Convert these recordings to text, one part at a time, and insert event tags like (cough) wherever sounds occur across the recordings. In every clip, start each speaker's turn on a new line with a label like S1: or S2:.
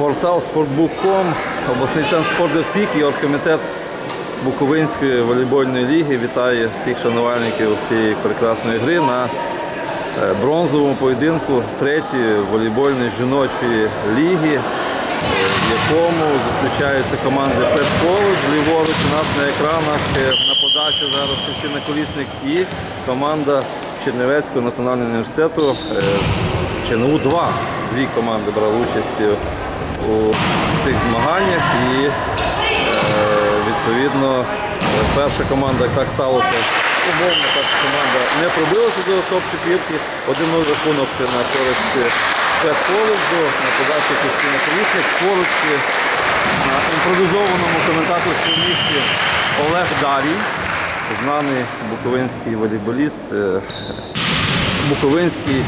S1: Портал Спортбук.ком, обласний центр спорту всіх. І оргкомітет Буковинської волейбольної ліги вітає всіх шанувальників цієї прекрасної гри на е, бронзовому поєдинку третьої волейбольної жіночої ліги, е, в якому зустрічаються команди Пет Коледж, ліворуч у нас на екранах е, на подачі зараз Кристина Колісник і команда Чернівецького національного університету е, ЧНУ 2 Дві команди брали участь у цих змаганнях і е, відповідно перша команда як так сталося. Умовно перша команда не пробилася до топ-четвірки. 1-0 рахунок на користь Пет Коледжу, на подачі Кристина Колісник. Поруч на імпровізованому коментаторському місці Олег Дарій, знаний буковинський волейболіст, е, буковинський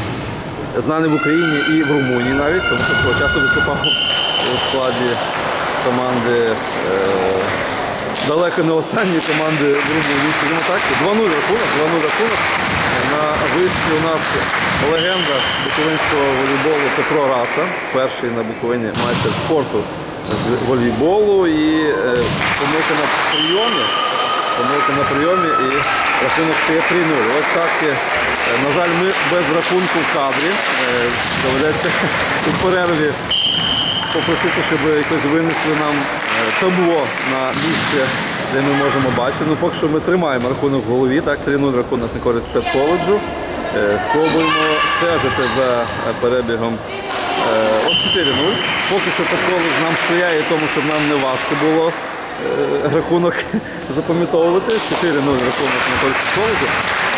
S1: знаний в Україні і в Румунії навіть, тому що свого часу виступав у складі команди е, далеко не останньої команди в Румунії, скажімо так. 2-0 рахунок, 2-0 рахунок. На вишці у нас легенда буковинського волейболу Петро Раца, перший на Буковині майстер спорту з волейболу і е, помилка на прийомі. Помилка на прийомі і рахунок стає 3-0. Ось так, е, на жаль, ми без рахунку в кадрі. Доведеться (laughs) у перерві попросити, щоб якось винесли нам е, табло на місце, де ми можемо бачити. Ну, поки що ми тримаємо рахунок в голові, так, 3-0 рахунок на користь Петколеджу. Е, Спробуємо стежити за е, перебігом от 4-0. Поки що Петколедж нам сприяє тому, щоб нам не важко було рахунок (laughs) запам'ятовувати. 4-0 рахунок на користь Петколеджу.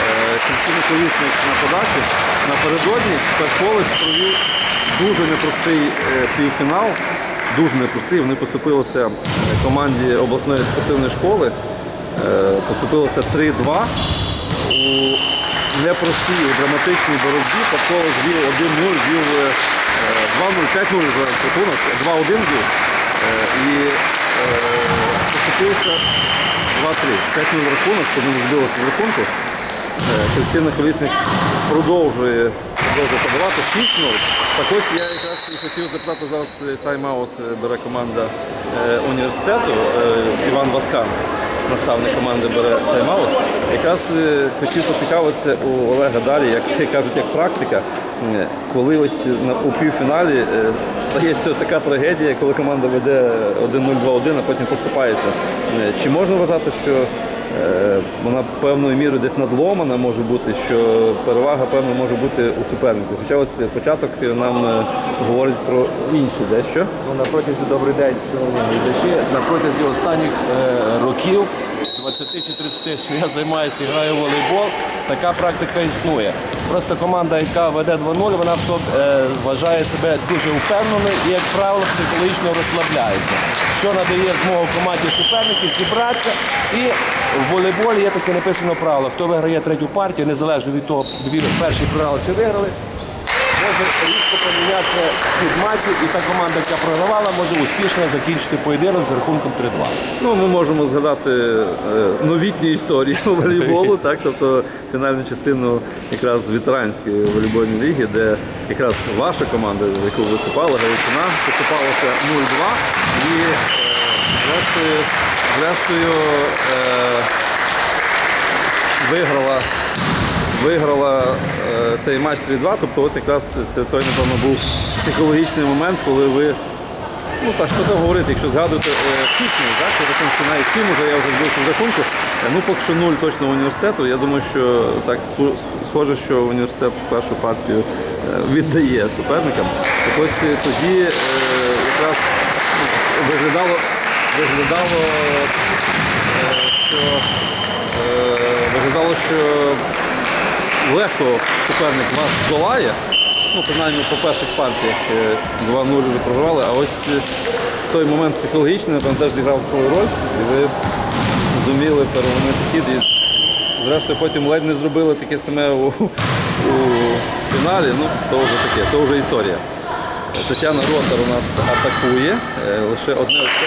S1: Е, Кристина Колісник на подачі. Напередодні Петколедж провів дуже непростий е, півфінал. Дуже непростий. Вони поступилися е, команді обласної спортивної школи. Е, Поступилося 3-2 у непростій, драматичній боротьбі. Павкова вів 1-0, вів е, 2-0, 5-0 зараз рахунок, 2-1 вів. І поступився 2-3. 5-0 рахунок, щоб не збилося з рахунку. Христина Колісник продовжує, продовжує подавати 6-0. Так ось я якраз і хотів запитати зараз е, тайм-аут е, бере команда е, університету. Іван Васкан, наставник команди, бере тайм-аут. Якраз хотів поцікавитися у Олега далі, як кажуть, як практика. Коли ось у півфіналі стається така трагедія, коли команда веде 1-0, 2-1, а потім поступається. Чи можна вважати, що Вона певною мірою десь надломана може бути, що перевага певно може бути у супернику. Хоча от початок нам е, говорить про інше дещо.
S2: Ну, на протязі добрий день, шановні глядачі. На протязі останніх е, років, 20 чи 30, що я займаюся і граю в волейбол, така практика існує. Просто команда, яка веде 2-0, вона в собі, е, вважає себе дуже впевненою і, як правило, психологічно розслабляється. Що надає змогу команді суперників зібратися. І в волейболі є таке написано правило. Хто виграє третю партію, незалежно від того, дві перші програли чи виграли, може різко помінятися хід матчу, і та команда, яка програвала, може успішно закінчити поєдинок з рахунком 3-2.
S1: Ну, ми можемо згадати е, новітню історію (laughs) волейболу, так, тобто фінальну частину якраз ветеранської волейбольної ліги, де якраз ваша команда, за яку виступала, Галичина, поступалася 0-2 і е, зрештою е, виграла, виграла е, цей матч 3-2. Тобто от якраз це той, напевно, був психологічний момент, коли ви Ну так, що там говорити, якщо згадувати е, січні, так, рахунок навіть 7 вже я вже збився в рахунку. Ну поки що нуль точно університету. Я думаю, що так схоже, що університет першу партію віддає суперникам. Так ось тоді якраз ну, виглядало, виглядало, е, що е, виглядало, що легко суперник вас здолає. Ну, принаймні по перших партіях е, 2-0 ви програли, а ось е, той момент психологічний, напевно, теж зіграв свою роль, і ви зуміли переломити хід. І зрештою потім ледь не зробили таке саме у, у фіналі. Ну, то вже таке, то вже історія. Тетяна Ротар у нас атакує. Е, Лише одне. оце.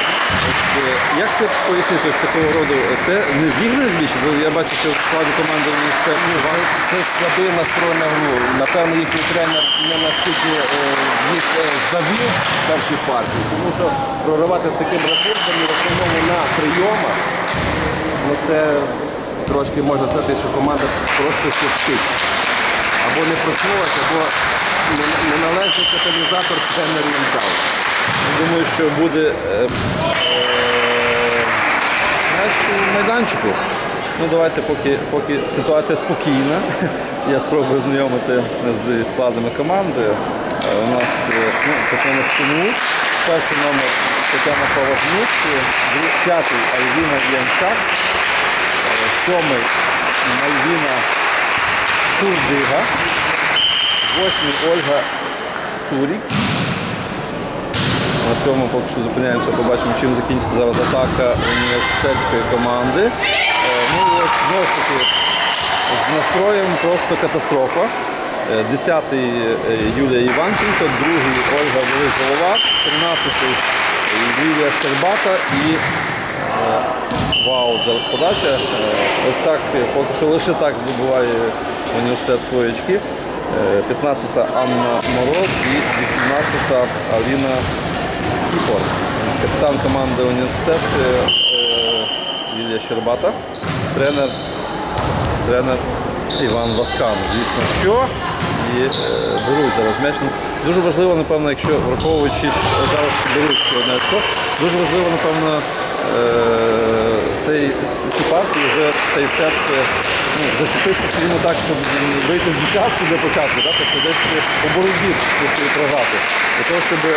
S1: Е, Як це пояснити з такого роду? Це не звісно, бо я бачу, що в складі команди університет.
S2: Це слабий настрой на гру. Напевно, їхній тренер не настільки е, їх завів в першій партії, тому що проривати з таким рахунком і в основному на прийомах, ну це трошки можна сказати, що команда просто ще спить. Або не проснулася, або неналежний каталізатор тренер їм дав.
S1: Думаю, що буде е, е, майданчику. Ну давайте, поки, поки ситуація спокійна. (laughs) Я спробую знайомити з складами команди. Е, У нас ну, почнемо з. Перший номер Тетяна друг- п'ятий Альвіна Янчак, сьомий Мальвіна Турдига, восьмий Ольга Цурік. На цьому поки що зупиняємося, побачимо, чим закінчиться зараз атака університетської команди. Е, Ну і ось знову ж таки з настроєм просто катастрофа. Е, Десятий е, Юлія Іванченко, другий Ольга Велик Голова, 13-й Лілія Щербата і вау, зараз подача. Ось так, поки що лише так здобуває університет свої очки. Е, 15-та Анна Мороз і 18-та Аліна Скіпор. Капітан команди університет е, е, Лілія Щербата, тренер, тренер Іван Васкан. Звісно, що і е, беруть зараз м'яч. Ну, Дуже важливо, напевно, якщо враховуючи, що зараз беруть одне очко, дуже важливо, напевно, цей, цю партію вже цей сет е, ну, зачепитися, скажімо так, щоб вийти з десятки для початку, да? тобто десь по боротьбі програти. Для того, щоб е,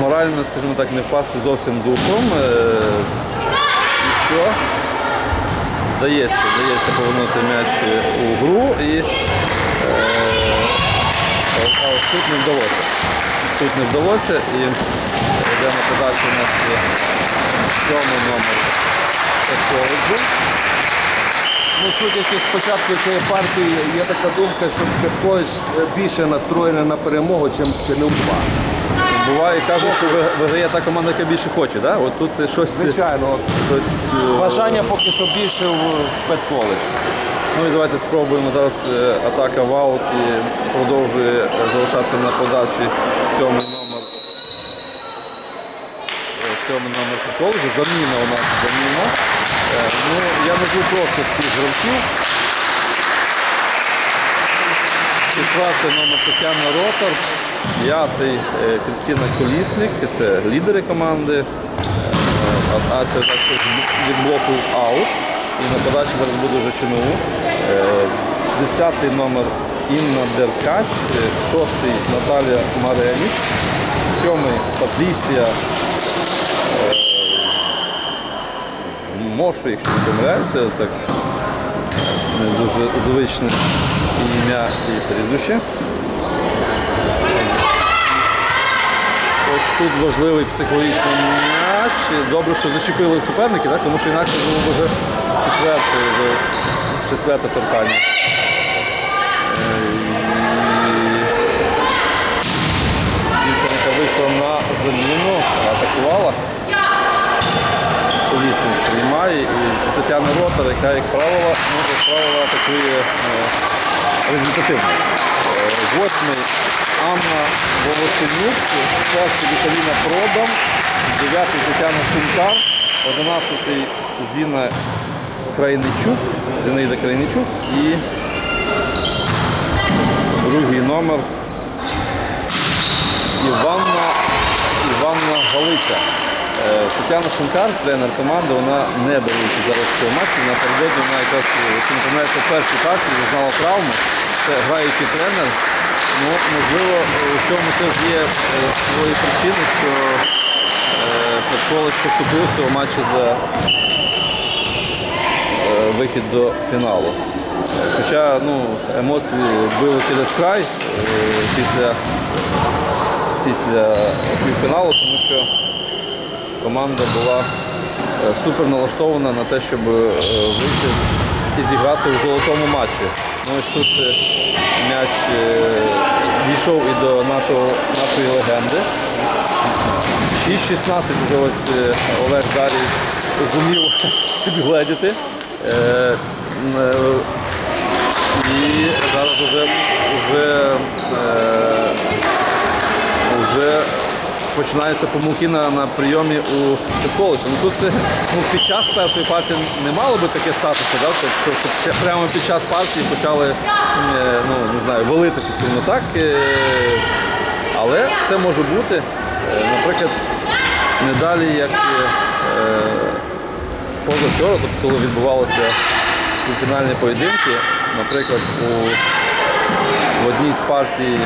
S1: морально, скажімо так, не впасти зовсім духом. е, І що? Вдається, вдається повернути м'яч у гру і е, от тут не вдалося. Тут не вдалося і йде на подачу у нас є сьомий номер коледжу.
S2: Ну, судячи з початку цієї партії, є така думка, що Петкович більше настроєний на перемогу, чим не в два.
S1: Буває, каже, що виграє та команда, яка більше хоче. Да? От тут щось,
S2: Звичайно,
S1: щось е,
S2: бажання поки що більше в Петколедж.
S1: Ну і давайте спробуємо зараз е, атака в аут і продовжує залишатися на подачі сьомий номер. е, Сьомий номер коледжу. Заміна у нас заміна. Е, Ну, я назву просто всіх гравців. Четвертий номер Тетяна Ротар, п'ятий Кристина Колісник, це лідери команди. Ася від блоку аут. І на подачі зараз буде вже ЧНУ. Е, Десятий номер Інна Деркач, е, шостий Наталія Мареніч, сьомий Патрісія Мошу, якщо не помиляюся, так не дуже звичне ім'я і прізвище. Ось тут важливий психологічний м'яч. Добре, що зачепили суперники, так? тому що інакше було вже четверте, вже четверте торкання. Е, Дівчинка вийшла на заміну, атакувала. Колісник приймає і Тетяна Ротар, яка, як правило, ну, як правило, атакує е, результативно. Е, Восьмий Анна Волошенюк, перший Віталіна Продам, дев'ятий Тетяна Шинкар, одинадцятий Зіна Крайничук, Зінаїда Крайничук і другий номер Іванна, Іванна Галиця. Е, Тетяна Шинкар, тренер команди, вона не беручи зараз в цьому матчі. Напередодні вона якраз, в першій партії зазнала травму. Це граючий тренер. Ну, можливо, у цьому теж є е, свої причини, що е, Петколич поступив в матчі за е, вихід до фіналу. Хоча ну, емоції били через край е, після, після півфіналу, тому що команда була е, супер налаштована на те, щоб е, вийти і зіграти у золотому матчі. Ну, ось тут м'яч дійшов і до нашого, нашої легенди. 6-16 вже ось Олег Дарій зумів (laughs) підгледіти. Е, е, І зараз вже, вже, е, вже починаються помилки на, на прийомі у підколища. Ну, тут е, ну, під час першої партії не мало би таке статися, да? тобто, щоб прямо під час партії почали е, ну, не знаю, валитися, скажімо так. Е, Але це може бути, е, наприклад, не далі, як е, позавчора, тобто коли відбувалися фінальні поєдинки, наприклад, у, в одній з партій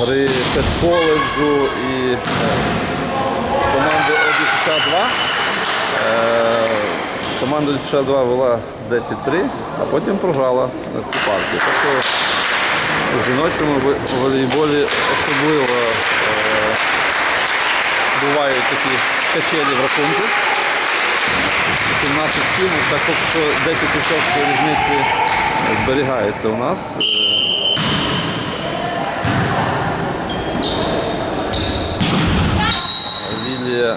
S1: гри педколеджу і е, команди ОДЮ-62. Е, команда ОДЮ-62 вела 10-3, а потім програла на цю партію. Тобто у жіночому волейболі особливо е, бувають такі качелі в рахунку. 17-7, так поки що 10 очок різниці зберігається у нас. Лілія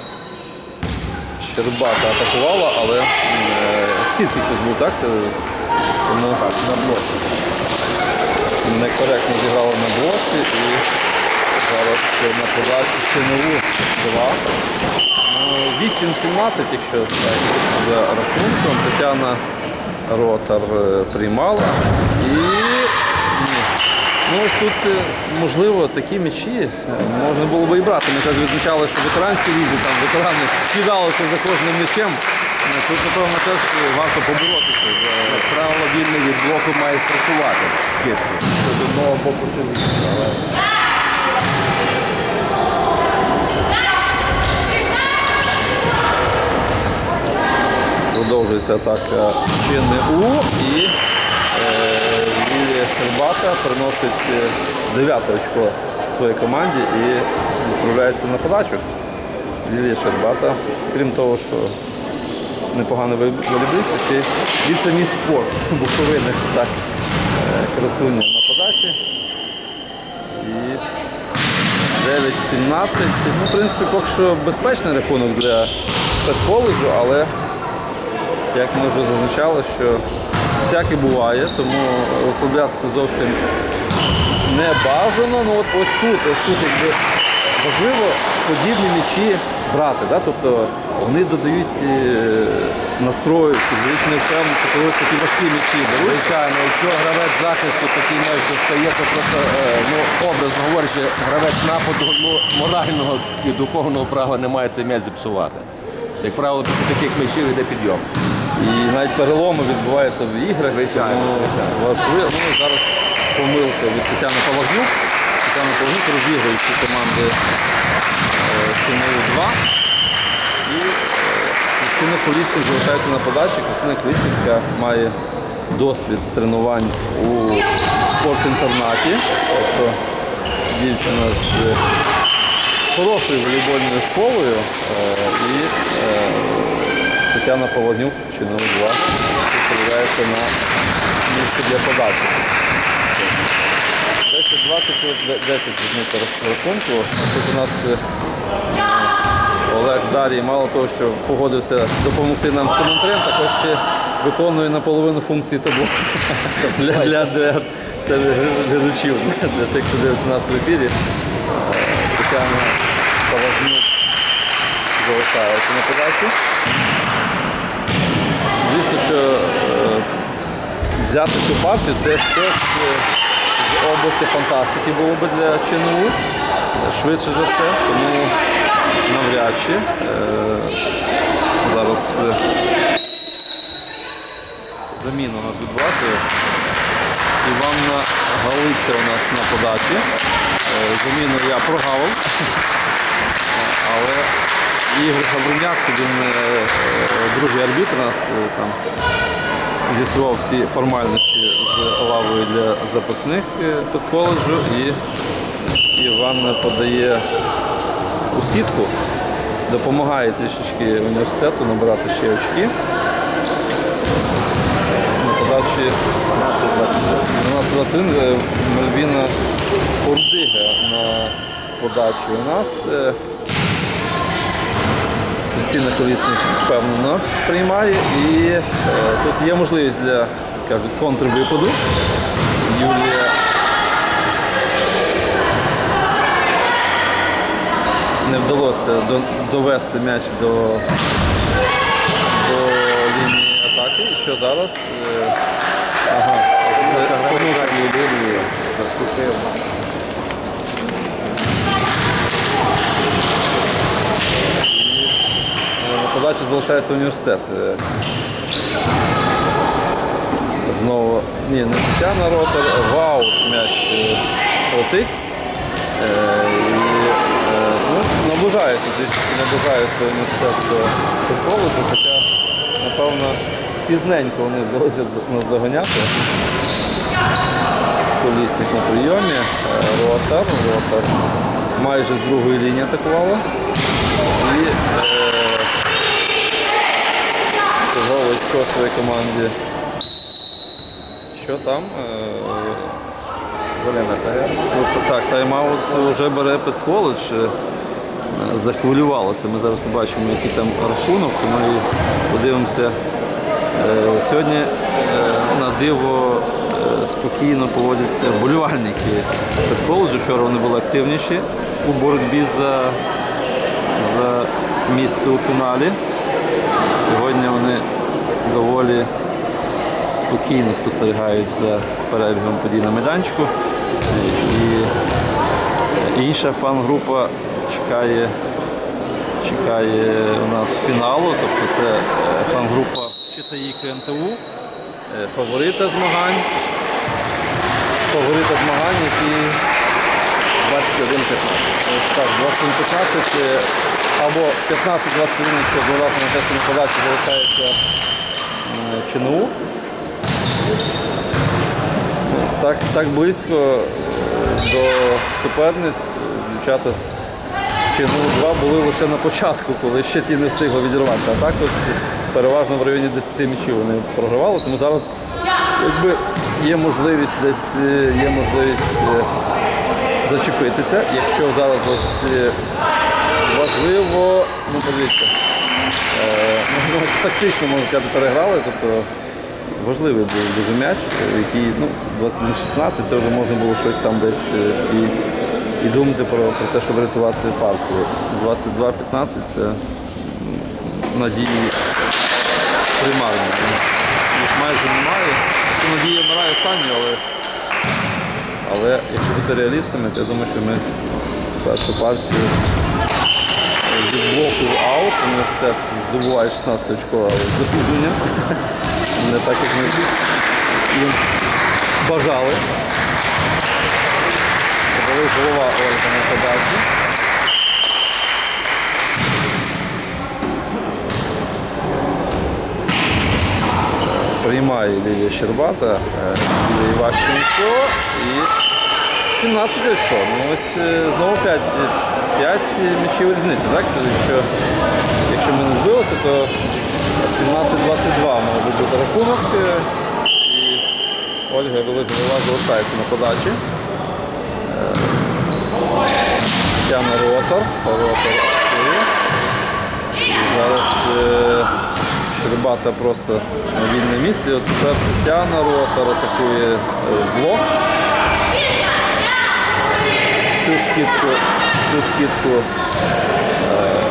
S1: Щербата атакувала, але е, всі ці був, так? Тому на блоці. Некоректно зіграла на блоці і зараз на подачі 2. Ну, 8-17, якщо так, за рахунком. Тетяна Ротар е, приймала. І. Ну ось тут, е, можливо, такі м'ячі е, можна було би і брати. Ми якраз відзначали, що ветеранські лізі, там ветерани кидалися за кожним м'ячем. Тут, напевно, теж варто поборотися.
S2: правило, вільний від блоку має страхувати скидку. З одного боку ще з
S1: Продовжується атака ЧНУ і е, Лілія Щербата приносить е, дев'яте очко своїй команді і відправляється на подачу. Лілія Щербата, крім того, що непоганий волейболіст, ще й віце-міс спорт Буковини, так, е, красуня на подачі. І 9-17. Ну, в принципі, поки що безпечний рахунок для педколеджу, але як ми вже зазначали, що всяке буває, тому розслаблятися зовсім не бажано. Ну от ось тут, ось тут якби важливо подібні м'ячі брати. Да? Тобто вони додають е, настрою, психологічної впевненості, коли такі важкі м'ячі беруть.
S2: Звичайно, якщо гравець захисту такий м'яч достає, то просто, е, ну, образно говорячи, гравець нападу ну, морального і духовного права не має цей м'яч зіпсувати. Як правило, після таких м'ячів йде підйом.
S1: І навіть переломи відбуваються в іграх.
S2: Звичайно,
S1: важливо. Ну, зараз помилка від Тетяни Павлогнюк. Тетяна Павлогнюк розігрує ці команди ЧНУ 2. І е, Кристина Колісник залишається на подачі. Кристина Колісник, має досвід тренувань у спорт-інтернаті. Тобто дівчина з е, хорошою волейбольною школою. е, І е, Тетяна Павлонюк, чи номер 2, відправляється на місце для подачі. 10-20, ось 10 різниця рахунку. Тут у нас е, Олег Дарій, мало того, що погодився допомогти нам з коментарем, також ще виконує наполовину функції табло (laughs) для, для, для телеглядачів, для тих, хто дивиться нас в ефірі. Тетяна залишається на подачі. Звісно, що е, взяти цю партію це щось е, з області фантастики було б для ЧНУ, швидше за все, тому навряд чи. Е, зараз заміна у нас відбувається. Іванна Галиця у нас на подачі. Заміну я прогавив. Ігор Гавриняк, він е, е, другий арбітр нас е, там з'ясував всі формальності з лавою для запасних під коледжу і Іван подає у сітку, допомагає трішечки університету набирати ще очки. На подачі 12-21 е, Мальвіна Ордига на подачі у нас. Кристина Колісник впевнено приймає і е, тут є можливість для кажуть, контрвипаду. Юлія не вдалося до- довести м'яч до, до лінії атаки. І що зараз? Е, Ага,
S2: Границарні
S1: На подачі залишається університет. Е, Знову, ні, не Тетяна Ротор, в аут м'яч е, летить. Е, ну, наближається, трішки наближається університет до коледжу, хоча, напевно, пізненько вони взялися наздоганяти. Колісник на прийомі, ротор, ротор майже з другої лінії атакувала. Черговий в своїй команді. Що там? Е, ну, так, тайм-аут вже бере під коледж. Захвилювалося. Ми зараз побачимо, який там рахунок. Ми подивимося. Е, Сьогодні е, на диво спокійно поводяться вболівальники під коледжу. Вчора вони були активніші у боротьбі за, за місце у фіналі. Сьогодні вони доволі спокійно спостерігають за перебігом подій на майданчику. І інша фан-група чекає, чекає у нас фіналу, тобто це фан-група ЧТІ КНТУ, е, фаворита змагань. Фаворита змагань, які 21-15. Ось так, 21-15 е, або 15-21, якщо зважати на те, що на подачі залишається е, ЧНУ. Так, так близько е, до суперниць дівчата з ЧНУ 2 були лише на початку, коли ще ті не встигли відірватися. А так ось переважно в районі 10 м'ячів вони програвали, тому зараз якби є можливість десь е, є можливість зачепитися. Якщо зараз ось важливо, ну подивіться, е, ну, тактично можна сказати, переграли, тобто важливий був дуже м'яч, який ну, 21-16, це вже можна було щось там десь е, і, і думати про, про те, щоб рятувати партію. 22-15 це надії примарні. Їх майже немає. Ну, Надія вмирає останньою, але, але якщо бути реалістами, то я думаю, що ми першу партію від блоку аут університет здобуває 16 очко, але з запізненням. Не так, як ми їм бажали. Подали голова Ольга на подачі. Приймає Лілія Щербата, е, Лілія Іващенко і 17 очко. Ну ось е, знову 5, 5 м'ячів різниці, так? Якщо, якщо ми не збилися, то 17-22 мав бути рахунок. е, І Ольга Великова залишається на подачі. Е, Тетяна Ротор. Ротор Зараз е, Щербата просто на вільне місце. От тепер Тетяна Ротор атакує блок. Цю скидку, цю скидку е,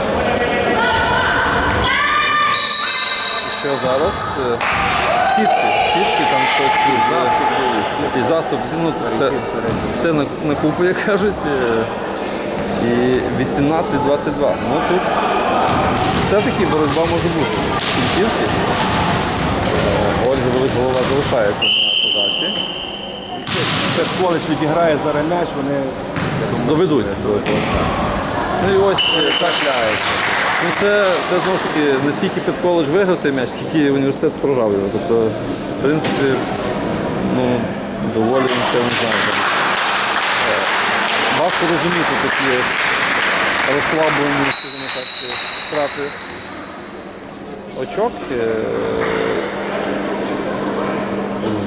S1: що зараз? Е, Сітці, сітці там хтось із, і заступ, ну, це, це на, на купу, як кажуть. е, І 18-22. Ну тут все-таки боротьба може бути. В кінцівці е, Ольга Великголова залишається на подачі.
S2: Коледж відіграє зараз м'яч, вони
S1: Доведуть. Ну і ось е, так.
S2: трапляються.
S1: Ну це, це знову ж таки не стільки під коледж виграв цей м'яч, скільки університет програв його. Тобто, в принципі, ну, доволі нічого не знаю. Е, Важко розуміти такі розслаблені, скажімо так, е, втрати очок.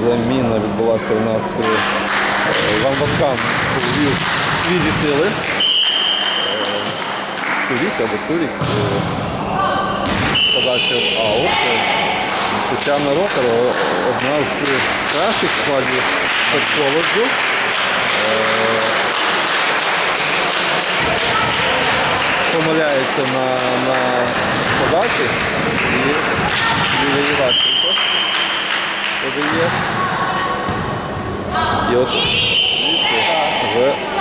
S1: заміна відбулася у нас. Іван Васкан ввів свіжі сили. Е, Сурік або Сурік. е, Подача в аут. Е, Тетяна Рокер, одна з кращих в складі коледжу. Помиляється на, на подачі і Юлія Іващенко подає. І от вже 20,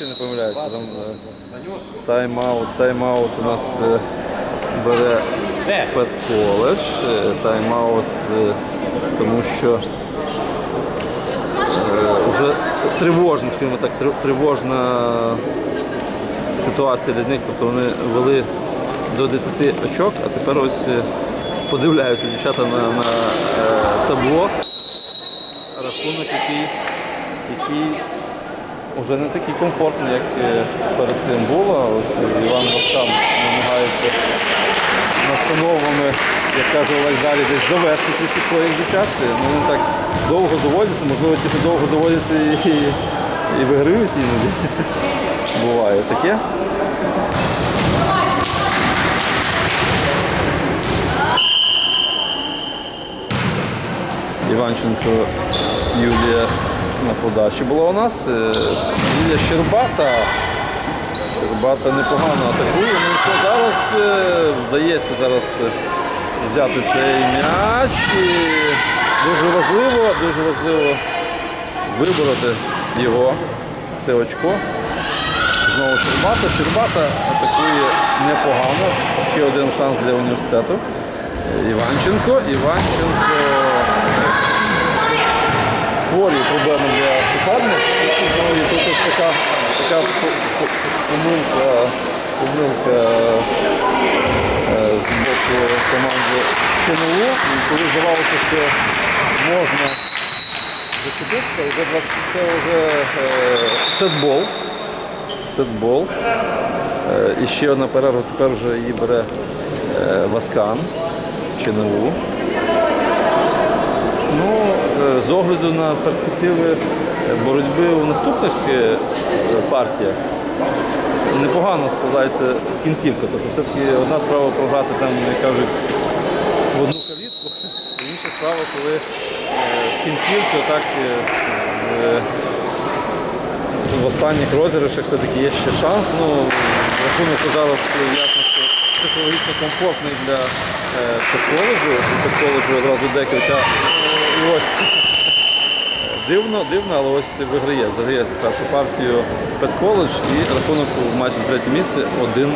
S1: якщо не помиляюся, там е, тайм-аут, тайм-аут у нас е, бере Пет коледж, е, тайм-аут, е, тому що вже тривожна, скажімо так, тривожна ситуація для них. Тобто вони вели до 10 очок, а тепер ось е, подивляються дівчата на, на е, табло. Рахунок, який, який вже не такий комфортний, як е, перед цим було. Ось Іван Воскан намагається настановами, як каже Олег далі, десь завести трішки своїх дівчат. Ну, Вони так довго заводяться, можливо, ті, що довго заводяться і, і виграють іноді. Буває таке. Іванченко Юлія на подачі була у нас. Е, Юлія Щербата. Щербата непогано атакує. Ну що зараз е, вдається зараз е, взяти цей м'яч. І дуже важливо, дуже важливо вибороти його. Це очко. Знову Щербата. Щербата атакує непогано. Ще один шанс для університету. Іванченко. Іванченко створює проблеми для суперниць. Ну, і тут ось така, така по- по- помилка, помилка е, з боку команди ЧНУ. І коли здавалося, що можна зачепитися, вже це вже е, сетбол. Сетбол. Е, і ще одна перерва, тепер вже її бере Васкан ЧНУ. Ну, з огляду на перспективи боротьби у наступних е, партіях непогано складається кінцівка. Тобто все-таки одна справа програти там, як кажуть, в одну калітку, (laughs) інша справа, коли е, в кінцівці е, в- останніх розіграшах все-таки є ще шанс. Ну, рахунок зараз ясно, що психологічно комфортний для е, коледжу. Коледжу одразу декілька. І ось дивно, дивно, але ось виграє. Заграє першу партію Петколедж і рахунок у матчі третє місце 1-0.